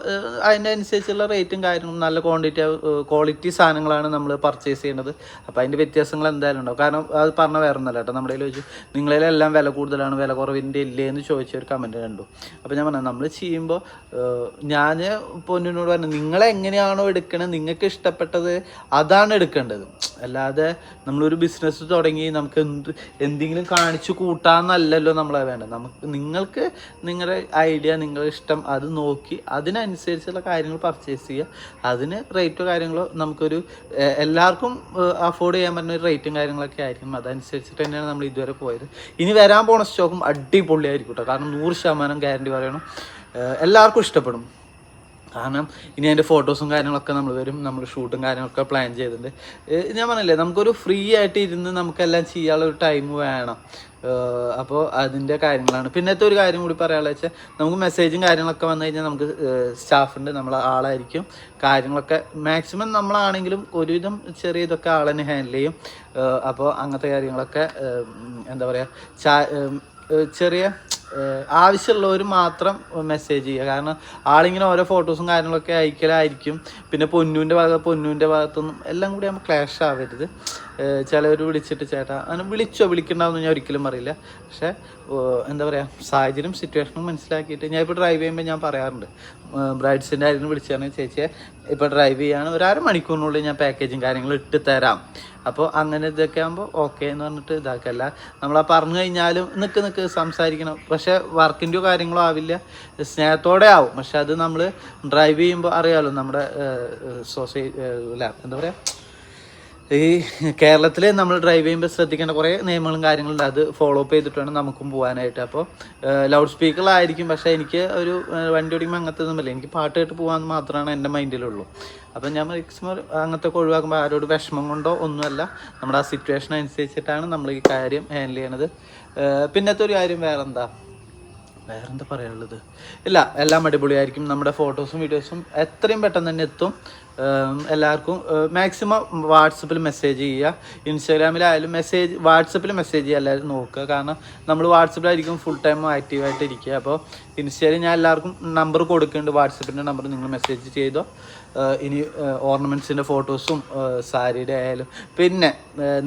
അതിന്റെ അനുസരിച്ചുള്ള റേറ്റും കാര്യങ്ങളും നല്ല ക്വാണ്ടിറ്റി ക്വാളിറ്റി സാധനങ്ങളാണ് നമ്മൾ പർച്ചേസ് ചെയ്യുന്നത് അപ്പോൾ അതിന്റെ വ്യത്യാസങ്ങൾ എന്തായാലും ഉണ്ടാവും. കാരണം അത് പറഞ്ഞ വേറെ ഒന്നല്ല കേട്ടോ. നമ്മുടെ ചോദിച്ചു നിങ്ങളെല്ലാം വില കൂടുതലാണ് വില കുറവിന്റെ ഇല്ലേ? എന്ന് ചോദിച്ച ഒരു കമന്റ് കണ്ടു. അപ്പോൾ ഞാൻ പറഞ്ഞു നമ്മൾ ചെയ്യുമ്പോൾ ഞാൻ പൊന്നിനോട് പറഞ്ഞു നിങ്ങളെങ്ങനെയാണോ എടുക്കണത് നിങ്ങൾക്ക് ഇഷ്ടപ്പെട്ടത് അതാണ് എടുക്കേണ്ടത്. അല്ലാതെ നമ്മളൊരു ബിസിനസ് തുടങ്ങി നമുക്ക് എന്ത് എന്തെങ്കിലും കാണിച്ചു കൂട്ടാന്നല്ലല്ലോ നമ്മളെ വേണ്ടത്. നമുക്ക് നിങ്ങൾക്ക് നിങ്ങളുടെ ഐഡിയ നിങ്ങളുടെ ഇഷ്ടം അത് നോക്കി അതിനനുസരിച്ചുള്ള കാര്യങ്ങൾ പർച്ചേസ് ചെയ്യുക. അതിന് റേറ്റോ കാര്യങ്ങളോ നമുക്കൊരു എല്ലാവർക്കും അഫോർഡ് ചെയ്യാൻ പറ്റുന്ന ഒരു റേറ്റും കാര്യങ്ങളൊക്കെ ആയിരിക്കും. അതനുസരിച്ചിട്ട് തന്നെയാണ് നമ്മൾ ഇതുവരെ പോയത്. ഇനി വരാൻ പോണ സ്റ്റോക്കും അടിപൊളിയായിരിക്കും കേട്ടോ കാരണം നൂറ് ശതമാനം ഗ്യാരണ്ടി പറയണം. എല്ലാവർക്കും ഇഷ്ടപ്പെടും. കാരണം ഇനി അതിന്റെ ഫോട്ടോസും കാര്യങ്ങളൊക്കെ നമ്മൾ വരും. നമ്മൾ ഷൂട്ടും കാര്യങ്ങളൊക്കെ പ്ലാൻ ചെയ്തിട്ടുണ്ട്. ഞാൻ പറഞ്ഞില്ലേ നമുക്കൊരു ഫ്രീ ആയിട്ട് ഇരുന്ന് നമുക്കെല്ലാം ചെയ്യാനുള്ള ഒരു ടൈം വേണം. അപ്പോൾ അതിന്റെ കാര്യങ്ങളാണ്. പിന്നത്തെ ഒരു കാര്യം കൂടി പറയാനുള്ള വെച്ചാൽ നമുക്ക് മെസ്സേജും കാര്യങ്ങളൊക്കെ വന്നു കഴിഞ്ഞാൽ നമുക്ക് സ്റ്റാഫുണ്ട് നമ്മൾ ആളായിരിക്കും. കാര്യങ്ങളൊക്കെ മാക്സിമം നമ്മളാണെങ്കിലും ഒരുവിധം ചെറിയ ഇതൊക്കെ ആൾ ഹാൻഡിൽ ചെയ്യും. അപ്പോൾ അങ്ങനത്തെ കാര്യങ്ങളൊക്കെ എന്താ പറയുക ചെറിയ ആവശ്യമുള്ളവർ മാത്രം മെസ്സേജ് ചെയ്യുക. കാരണം ആളിങ്ങനെ ഓരോ ഫോട്ടോസും കാര്യങ്ങളൊക്കെ അയക്കലായിരിക്കും. പിന്നെ പൊന്നൂന്റെ ഭാഗത്ത് പൊന്നൂന്റെ ഭാഗത്തൊന്നും എല്ലാം കൂടി നമ്മൾ ക്ലാഷ് ആവരുത്. ചിലവർ വിളിച്ചിട്ട് ചേട്ടാ അങ്ങനെ വിളിച്ചോ വിളിക്കണ്ടാവെന്ന് ഞാൻ ഒരിക്കലും അറിയില്ല പക്ഷേ എന്താ പറയുക സാഹചര്യം സിറ്റുവേഷനും മനസ്സിലാക്കിയിട്ട് ഞാൻ ഇപ്പോൾ ഡ്രൈവ് ചെയ്യുമ്പോൾ ഞാൻ പറയാറുണ്ട്. ബ്രൈഡ്സിന്റെ ആയിരുന്നു വിളിച്ചാണ് ചേച്ചിയെ ഇപ്പോൾ ഡ്രൈവ് ചെയ്യാണ്. ഒരു അര മണിക്കൂറിനുള്ളിൽ ഞാൻ പാക്കേജും കാര്യങ്ങളും ഇട്ട് തരാം. അപ്പോൾ അങ്ങനെ ഇതൊക്കെ ആകുമ്പോൾ ഓക്കെ എന്ന് പറഞ്ഞിട്ട് ഇതാക്കല്ല. നമ്മളാ പറഞ്ഞു കഴിഞ്ഞാലും നിൽക്ക് നിൽക്ക് സംസാരിക്കണം. പക്ഷേ വർക്കിന്റെയോ കാര്യങ്ങളോ ആവില്ല. സ്നേഹത്തോടെ ആവും. പക്ഷെ അത് നമ്മൾ ഡ്രൈവ് ചെയ്യുമ്പോൾ അറിയാമല്ലോ നമ്മുടെ സൊസൈറ്റി അല്ല എന്താ പറയുക ഈ കേരളത്തിൽ നമ്മൾ ഡ്രൈവ് ചെയ്യുമ്പോൾ ശ്രദ്ധിക്കേണ്ട കുറേ നിയമങ്ങളും കാര്യങ്ങളുണ്ട്. അത് ഫോളോ അപ്പ് ചെയ്തിട്ട് വേണം നമുക്കും പോകാനായിട്ട് അപ്പോൾ ലൗഡ് സ്പീക്കറിലായിരിക്കും പക്ഷേ എനിക്ക് ഒരു വണ്ടി ഓടിക്കുമ്പോൾ അങ്ങനത്തെ ഒന്നുമില്ല എനിക്ക് പാട്ട് കേട്ട് പോകാൻ മാത്രമാണ് എന്റെ മൈൻഡിലുള്ളൂ അപ്പം ഞാൻ മാക്സിമം അങ്ങനത്തെ ഒക്കെ ഒഴിവാക്കുമ്പോൾ ആരോട് വിഷമം കൊണ്ടോ ഒന്നുമല്ല. നമ്മുടെ ആ സിറ്റുവേഷൻ അനുസരിച്ചിട്ടാണ് നമ്മൾ ഈ കാര്യം ഹാൻഡിൽ ചെയ്യണത്. പിന്നത്തെ ഒരു കാര്യം വേറെ എന്താ വേറെന്താ പറയാനുള്ളത്? ഇല്ല എല്ലാം അടിപൊളിയായിരിക്കും. നമ്മുടെ ഫോട്ടോസും വീഡിയോസും എത്രയും പെട്ടെന്ന് തന്നെ എത്തും. എല്ലാവർക്കും മാക്സിമം വാട്സപ്പിൽ മെസ്സേജ് ചെയ്യുക. ഇൻസ്റ്റാഗ്രാമിലായാലും മെസ്സേജ് വാട്സപ്പിൽ മെസ്സേജ് ചെയ്യുക എല്ലാവരും നോക്കുക. കാരണം നമ്മൾ വാട്സപ്പിലായിരിക്കും ഫുൾ ടൈം ആക്റ്റീവായിട്ട് ഇരിക്കുക അപ്പോൾ ഇൻസ്റ്റയിൽ ഞാൻ എല്ലാവർക്കും നമ്പർ കൊടുക്കുന്നുണ്ട്. വാട്സപ്പിന്റെ നമ്പർ നിങ്ങൾ മെസ്സേജ് ചെയ്തോ. ഇനി ഓർണമെന്റ്സിന്റെ ഫോട്ടോസും സാരിയുടെ ആയാലും. പിന്നെ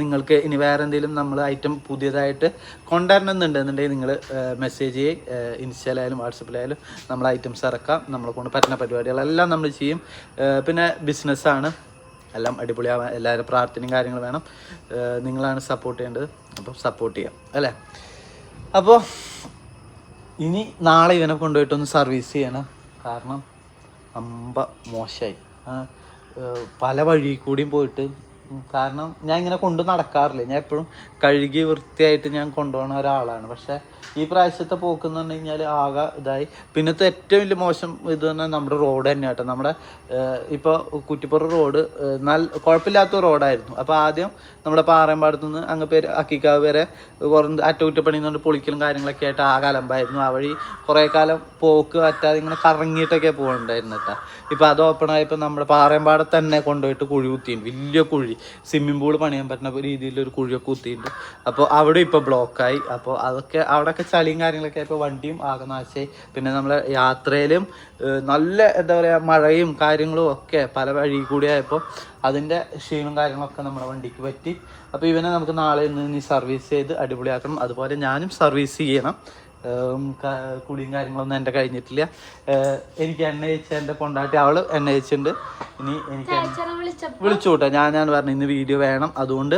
നിങ്ങൾക്ക് ഇനി വേറെ എന്തെങ്കിലും നമ്മൾ ഐറ്റം പുതിയതായിട്ട് കൊണ്ടുവരണമെന്നുണ്ടെന്നുണ്ടെങ്കിൽ നിങ്ങൾ മെസ്സേജ് ചെയ്യും ഇൻസ്റ്റയിലായാലും വാട്സപ്പിലായാലും നമ്മൾ ഐറ്റംസ് ഇറക്കാം. നമ്മളെ കൊണ്ട് പറ്റുന്ന പരിപാടികളെല്ലാം നമ്മൾ ചെയ്യും. പിന്നെ ബിസിനസ്സാണ് എല്ലാം അടിപൊളിയാവാൻ എല്ലാവരും പ്രാർത്ഥനയും കാര്യങ്ങൾ വേണം. നിങ്ങളാണ് സപ്പോർട്ട് ചെയ്യേണ്ടത്. അപ്പം സപ്പോർട്ട് ചെയ്യാം. അല്ലേ? അപ്പോൾ ഇനി നാളെ ഇവനെ കൊണ്ടുപോയിട്ടൊന്ന് സർവീസ് ചെയ്യണം. കാരണം അമ്പ മോശമായി പല വഴി കൂടിയും പോയിട്ട്. കാരണം ഞാൻ ഇങ്ങനെ കൊണ്ട് നടക്കാറില്ല. ഞാൻ എപ്പോഴും കഴുകി വൃത്തിയായിട്ട് ഞാൻ കൊണ്ടുപോകുന്ന ഒരാളാണ്. പക്ഷേ ഈ പ്രാവശ്യത്തെ പോക്കെന്ന് പറഞ്ഞു കഴിഞ്ഞാൽ ആകെ ഇതായി. പിന്നത്തെ ഏറ്റവും വലിയ മോശം ഇത് പറഞ്ഞാൽ നമ്മുടെ റോഡ് തന്നെ കേട്ടോ. നമ്മുടെ ഇപ്പോൾ കുറ്റിപ്പുറം റോഡ് നല്ല കുഴപ്പമില്ലാത്ത റോഡായിരുന്നു. അപ്പോൾ ആദ്യം നമ്മുടെ പാറയമ്പാടത്തു നിന്ന് അങ്ങ് പേര് അക്കിക്കാവ് വരെ കുറഞ്ഞ് അറ്റകുറ്റപ്പണി കൊണ്ട് പൊളിക്കലും കാര്യങ്ങളൊക്കെ ആയിട്ട് ആകെ അലമ്പായിരുന്നു. ആ വഴി കുറേ കാലം പോക്ക് പറ്റാതെ ഇങ്ങനെ കറങ്ങിയിട്ടൊക്കെ പോകുന്നുണ്ടായിരുന്നു കേട്ടോ. ഇപ്പോൾ അത് ഓപ്പൺ ആയപ്പോൾ നമ്മുടെ പാറയമ്പാടത്ത് തന്നെ കൊണ്ടുപോയിട്ട് കുഴി കുത്തിയിട്ടുണ്ട്. വലിയ കുഴി. സ്വിമ്മിംഗ് പൂൾ പണിയാൻ പറ്റുന്ന രീതിയിലൊരു കുഴിയൊക്കെ കുത്തിയിട്ടുണ്ട്. അപ്പോൾ അവിടെ ഇപ്പോൾ ബ്ലോക്കായി അപ്പോൾ അതൊക്കെ അവിടെയൊക്കെ ചളിയും കാര്യങ്ങളൊക്കെ ആയപ്പോൾ വണ്ടിയും ആകെ നാശമായി പിന്നെ നമ്മളെ യാത്രയിലും നല്ല എന്താ പറയുക മഴയും കാര്യങ്ങളും ഒക്കെ പല വഴി കൂടി ആയപ്പോൾ അതിന്റെ ക്ഷീണവും കാര്യങ്ങളൊക്കെ നമ്മുടെ വണ്ടിക്ക് പറ്റി. അപ്പോൾ ഇവനെ നമുക്ക് നാളെ ഇന്ന് ഇനി സർവീസ് ചെയ്ത് അടിപൊളിയാക്കണം. അതുപോലെ ഞാനും സർവീസ് ചെയ്യണം. കുളിയും കാര്യങ്ങളൊന്നും എന്റെ കഴിഞ്ഞിട്ടില്ല. എനിക്ക് എണ്ണ അയച്ച എന്റെ പൊണ്ടാട്ടി അവൾ എണ്ണ അയച്ചിട്ടുണ്ട് ഇനി എനിക്ക് വിളിച്ചു കൂട്ടാ. ഞാൻ ഞാൻ പറഞ്ഞു ഇന്ന് വീഡിയോ വേണം. അതുകൊണ്ട്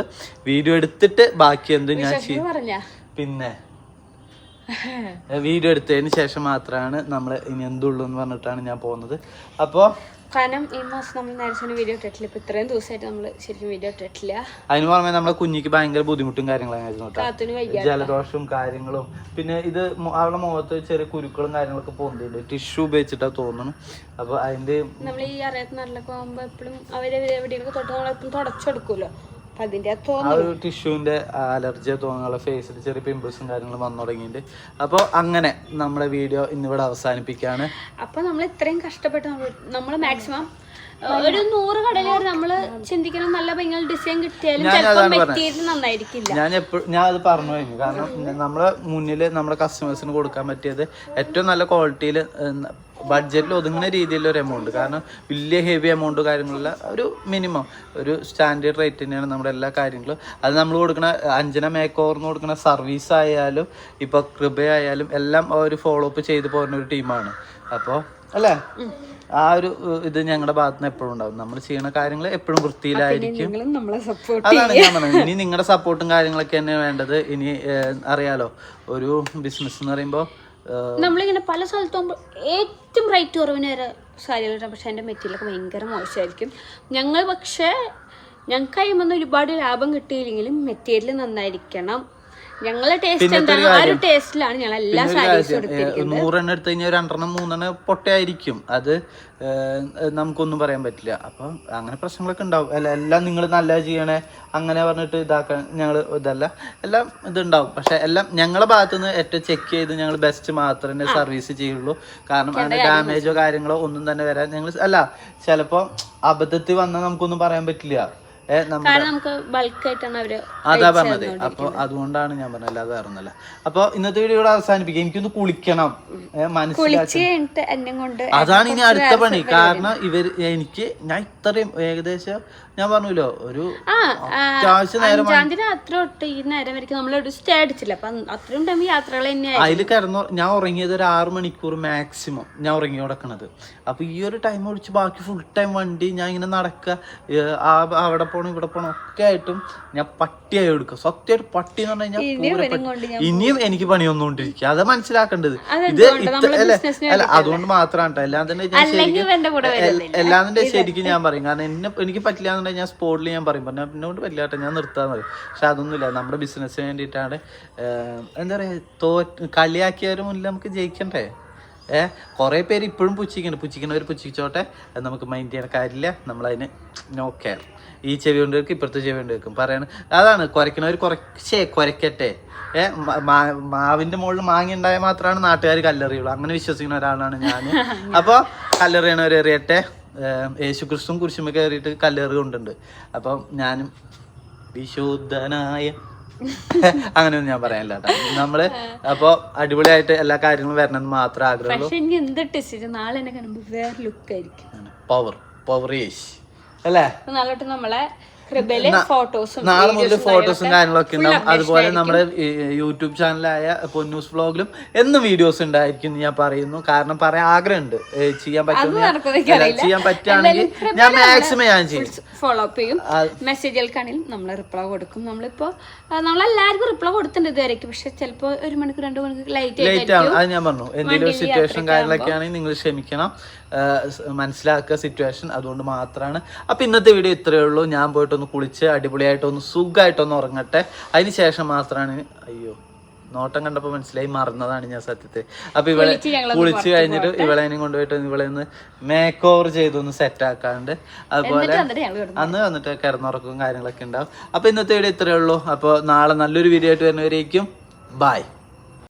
വീഡിയോ എടുത്തിട്ട് ബാക്കി എന്ത് ഞാൻ ചെയ്യും. പിന്നെ വീഡിയോ എടുത്തതിന് ശേഷം മാത്രമാണ് നമ്മൾ ഇനി എന്തുള്ളൂ എന്ന് പറഞ്ഞിട്ടാണ് ഞാൻ പോകുന്നത്. അപ്പോ കാരണം ഈ മാസം നമ്മൾ നേരത്തെ വീഡിയോ ഇട്ടിട്ടില്ല. ഇപ്പൊ ഇത്രയും ദിവസമായിട്ട് നമ്മൾ ശരിക്കും വീഡിയോ ഇട്ടിട്ടില്ല. അതിന് പുറമെ നമ്മളെ കുഞ്ഞിക്ക് ഭയങ്കര ബുദ്ധിമുട്ടും കാര്യങ്ങളായിരുന്നു വയ്യ ജലദോഷവും കാര്യങ്ങളും. പിന്നെ ഇത് അവളുടെ മുഖത്ത് ചെറിയ കുരുക്കളും കാര്യങ്ങളൊക്കെ പോകുന്നുണ്ട് ടിഷ്യൂ ഉപയോഗിച്ചിട്ടാ തോന്നുന്നു. അപ്പൊ അതിന്റെ നമ്മൾ ഈ അറിയാത്ത നല്ല പോകുമ്പോ എപ്പോഴും അവരെ എവിടെയൊക്കെ തൊട്ട് നമ്മളെപ്പോഴും തുടച്ചെടുക്കുമല്ലോ. അപ്പൊ അതിന്റെ അത് ആ ഒരു ടിഷ്യൂവിന്റെ അലർജി തോന്നുന്നുള്ള ഫേസിൽ ചെറിയ പിമ്പിൾസും കാര്യങ്ങളും വന്നു തുടങ്ങിയിട്ടുണ്ട്. അപ്പോൾ അങ്ങനെ നമ്മുടെ വീഡിയോ ഇന്നിവിടെ അവസാനിപ്പിക്കുകയാണ്. അപ്പൊ നമ്മൾ ഇത്രയും കഷ്ടപ്പെട്ട് നമ്മൾ മാക്സിമം ഒരു നൂറ് കടയിൽ നമ്മൾ ചിന്തിക്കണം. നല്ല ഭയങ്കര ഡിസൈൻ കിട്ടിയാലും ഞാൻ ചിലപ്പോൾ മെറ്റീരിയൽ നന്നായിരിക്കില്ല. ഞാൻ എപ്പോഴും ഞാൻ അത് പറഞ്ഞു കഴിഞ്ഞു. കാരണം നമ്മളെ മുന്നിൽ നമ്മുടെ കസ്റ്റമേഴ്സിന് കൊടുക്കാൻ പറ്റിയത് ഏറ്റവും നല്ല ക്വാളിറ്റിയിൽ ബഡ്ജറ്റിൽ ഒതുങ്ങുന്ന രീതിയിലുള്ള ഒരു എമൗണ്ട് കാരണം വലിയ ഹെവി എമൗണ്ട് കാര്യങ്ങളുള്ള ഒരു മിനിമം ഒരു സ്റ്റാൻഡേർഡ് റേറ്റ് തന്നെയാണ് നമ്മുടെ എല്ലാ കാര്യങ്ങളും. അത് നമ്മൾ കൊടുക്കുന്ന അഞ്ജന മേക്ക് ഓവർന്ന് കൊടുക്കുന്ന സർവീസ് ആയാലും ഇപ്പോൾ കൃപയായാലും എല്ലാം ഒരു ഫോളോ അപ്പ് ചെയ്തു പോകുന്ന ഒരു ടീമാണ് അപ്പോൾ അല്ലേ? ആ ഒരു ഇത് ഞങ്ങളുടെ ഭാഗത്ത് നിന്ന് എപ്പോഴും ഉണ്ടാവും. നമ്മൾ ചെയ്യുന്ന കാര്യങ്ങൾ എപ്പോഴും വൃത്തിയിലായിരിക്കും. നിങ്ങളും നമ്മളെ സപ്പോർട്ട് അതാണ് ഞാൻ പറഞ്ഞത്. ഇനി നിങ്ങളുടെ സപ്പോർട്ടും കാര്യങ്ങളൊക്കെ തന്നെ വേണ്ടത് ഇനി അറിയാലോ. ഒരു ബിസിനസ് എന്ന് പറയുമ്പോൾ നമ്മളിങ്ങനെ പല സ്ഥലത്തും ഏറ്റവും റേറ്റ് കുറവിന് വരെ സാരികളുണ്ട് പക്ഷെ അതിന്റെ മെറ്റീരിയലൊക്കെ ഭയങ്കര മോശമായിരിക്കും ഞങ്ങൾ പക്ഷേ ഞങ്ങൾക്ക് കഴിയുമ്പോൾ ഒരുപാട് ലാഭം കിട്ടിയില്ലെങ്കിലും മെറ്റീരിയൽ നന്നായിരിക്കണം. ഞങ്ങളെ ടേസ്റ്റ് എന്താണ് ആ ഒരു ടേസ്റ്റിലാണ് ഞങ്ങൾ എല്ലാ സാരീസും എടുത്തിരിക്കുന്നത് നൂറെണ്ണം എടുത്തു കഴിഞ്ഞാൽ രണ്ടെണ്ണം മൂന്നെണ്ണം പൊട്ടയായിരിക്കും. അത് നമുക്കൊന്നും പറയാൻ പറ്റില്ല. അപ്പം അങ്ങനെ പ്രശ്നങ്ങളൊക്കെ ഉണ്ടാവും. അല്ല എല്ലാം നിങ്ങൾ നല്ല ചെയ്യണേ അങ്ങനെ പറഞ്ഞിട്ട് ഇതാക്കാൻ ഞങ്ങൾ ഇതല്ല. എല്ലാം ഇതുണ്ടാവും. പക്ഷെ എല്ലാം ഞങ്ങളുടെ ഭാഗത്തുനിന്ന് ഏറ്റവും ചെക്ക് ചെയ്ത് ഞങ്ങൾ ബെസ്റ്റ് മാത്രമേ സർവീസ് ചെയ്യുള്ളൂ. കാരണം അതിന്റെ ഡാമേജോ കാര്യങ്ങളോ ഒന്നും തന്നെ വരാൻ ഞങ്ങൾ അല്ല ചിലപ്പോ അബദ്ധത്തിൽ വന്നാൽ നമുക്കൊന്നും പറയാൻ പറ്റില്ല. അതാ പറഞ്ഞത്. അപ്പൊ അതുകൊണ്ടാണ് ഞാൻ പറഞ്ഞത്. അല്ലാതെ അറിഞ്ഞല്ല അപ്പൊ ഇന്നത്തെ വീഡിയോ ഇവിടെ അവസാനിപ്പിക്കാം. എനിക്കൊന്ന് കുളിക്കണം. മനസ്സിലാക്കി. അതാണ് ഇനി അടുത്ത പണി. കാരണം ഇവർ എനിക്ക് ഞാൻ ഇത്രയും ഏകദേശം ഞാൻ പറഞ്ഞല്ലോ ഒരു അത്യാവശ്യം നേരം അതിൽ കിടന്നു ഞാൻ ഉറങ്ങിയത് ഒരു ആറ് മണിക്കൂർ മാക്സിമം ഞാൻ ഉറങ്ങി കിടക്കണത്. അപ്പൊ ഈ ഒരു ടൈം ഒഴിച്ച് ബാക്കി ഫുൾ ടൈം വണ്ടി ഞാൻ ഇങ്ങനെ നടക്കുക അവിടെ പോണം ഇവിടെ പോണം ഒക്കെ ആയിട്ടും ഞാൻ പട്ടിയായി എടുക്കും. സത്യമായിട്ട് പട്ടി എന്ന് പറഞ്ഞു കഴിഞ്ഞാൽ ഇനിയും എനിക്ക് പണിയൊന്നുകൊണ്ടിരിക്കുക അത് മനസ്സിലാക്കേണ്ടത്. ഇത് അല്ലെ അല്ല അതുകൊണ്ട് മാത്രമാണ് എല്ലാം തന്നെ ഞാൻ ശരിക്കും കൂടെ വരുന്നില്ല. എല്ലാം തന്നെ ശരിക്കും ഞാൻ പറയും. കാരണം എന്നെ എനിക്ക് പറ്റില്ല എന്നുണ്ടെങ്കിൽ ഞാൻ സ്പോട്ടിൽ ഞാൻ പറയും. പറഞ്ഞാൽ എന്നോട് പറ്റില്ല ഞാൻ നിർത്താന്ന് പറയും. പക്ഷെ അതൊന്നുമില്ല. നമ്മുടെ ബിസിനസ്സിന് വേണ്ടിയിട്ടാണ് എന്താ പറയുക തോ കളിയാക്കിയവരുടെ മുന്നിൽ നമുക്ക് ജയിക്കണ്ടേ? ഏഹ് കുറേ പേര് ഇപ്പോഴും പുച്ഛിക്കുന്നുണ്ട്. പുച്ഛിക്കുന്നവർ പുച്ഛിച്ചോട്ടെ. നമുക്ക് മൈൻഡ് ചെയ്യണ കാര്യമില്ല. നമ്മളതിന് നോ കെയർ ഈ ചെവി കൊണ്ട് വെക്കും ഇപ്പുറത്തെ ചെവി കൊണ്ട് വെക്കും. പറയണ അതാണ് കുരയ്ക്കണവർ കുറച്ചേ കുരയ്ക്കട്ടെ. ഏഹ് മ- മാ- മാവിന്റെ മുകളിൽ മാങ്ങ ഉണ്ടായാൽ മാത്രമാണ് നാട്ടുകാർ കല്ലെറിയുള്ളൂ. അങ്ങനെ വിശ്വസിക്കുന്ന ഒരാളാണ് ഞാൻ അപ്പോൾ കല്ലെറിയണവർ എറിയട്ടെ. ഏഹ് യേശു ക്രിസ്തുവും കുരിശുമ്മ കയറിയിട്ട് കല്ലേറ് കൊണ്ടുണ്ട് അപ്പം ഞാനും വിശുദ്ധനായ അങ്ങനെയൊന്നും ഞാൻ പറയാനില്ല നമ്മൾ അപ്പൊ അടിപൊളിയായിട്ട് എല്ലാ കാര്യങ്ങളും വരണമെന്ന് മാത്രമേ ആഗ്രഹമുള്ളൂ. പക്ഷെ എന്ത് ടെസ്റ്റ് നാളെ എന്നെ കാണുമ്പോൾ വേറെ ലുക്ക് ആയിരിക്കും. പവർ പവർ യേശ്. അല്ലേ? നമ്മളെ നാളെ മുതൽ ഫോട്ടോസും കാര്യങ്ങളൊക്കെ ഉണ്ടാവും. അതുപോലെ നമ്മുടെ യൂട്യൂബ് ചാനലായ പൊന്നൂസ് വ്ളോഗിലും എന്നും വീഡിയോസ് ഉണ്ടായിരിക്കും ഞാൻ പറയുന്നു. കാരണം പറയാൻ ആഗ്രഹമുണ്ട്. ചെയ്യാൻ പറ്റുന്ന ചെയ്യാൻ പറ്റുകയാണെങ്കിൽ ഞാൻ മാക്സിമം ഞാൻ ചെയ്യും. ഫോളോ അപ്പ് ചെയ്യും മെസ്സേജുകൾക്കാണെങ്കിലും നമ്മൾ റിപ്ലൈ കൊടുക്കും. നമ്മളിപ്പോ നമ്മളെല്ലാവർക്കും റിപ്ലൈ കൊടുത്തിട്ടുണ്ട് ഇതുവരെയ്ക്ക്. പക്ഷെ ചിലപ്പോ ഒരു മണിക്കൂർ രണ്ട് മണിക്കൂർ ലൈറ്റ് ലേറ്റ് ആവും. അത് ഞാൻ പറഞ്ഞു. എന്തെങ്കിലും സിറ്റുവേഷൻ കാര്യങ്ങളൊക്കെ ആണെങ്കിൽ നിങ്ങൾ ക്ഷമിക്കണം. മനസ്സിലാക്കുക സിറ്റുവേഷൻ അതുകൊണ്ട് മാത്രമാണ് അപ്പം ഇന്നത്തെ വീഡിയോ ഇത്രയേ ഉള്ളൂ. ഞാൻ പോയിട്ടൊന്ന് കുളിച്ച് അടിപൊളിയായിട്ടൊന്ന് സുഖമായിട്ടൊന്ന് ഉറങ്ങട്ടെ. അതിന് ശേഷം മാത്രമാണ് അയ്യോ നോട്ടം കണ്ടപ്പോൾ മനസ്സിലായി മറന്നതാണ് ഞാൻ സത്യത്തെ അപ്പൊ ഇവളെ കുളിച്ച് കഴിഞ്ഞിട്ട് ഇവളെ കൊണ്ടുപോയിട്ട് ഇവളെ ഒന്ന് മേക്ക് ഓവർ ചെയ്തൊന്ന് സെറ്റ് ആക്കാണ്ട്. അതുപോലെ അന്ന് വന്നിട്ട് കിടന്നുറക്കവും കാര്യങ്ങളൊക്കെ ഉണ്ടാവും. അപ്പൊ ഇന്നത്തെ വീഡിയോ ഇത്രയേ ഉള്ളൂ. അപ്പോൾ നാളെ നല്ലൊരു വീഡിയോ ആയിട്ട് വരുന്നവരേക്കും. ബായ്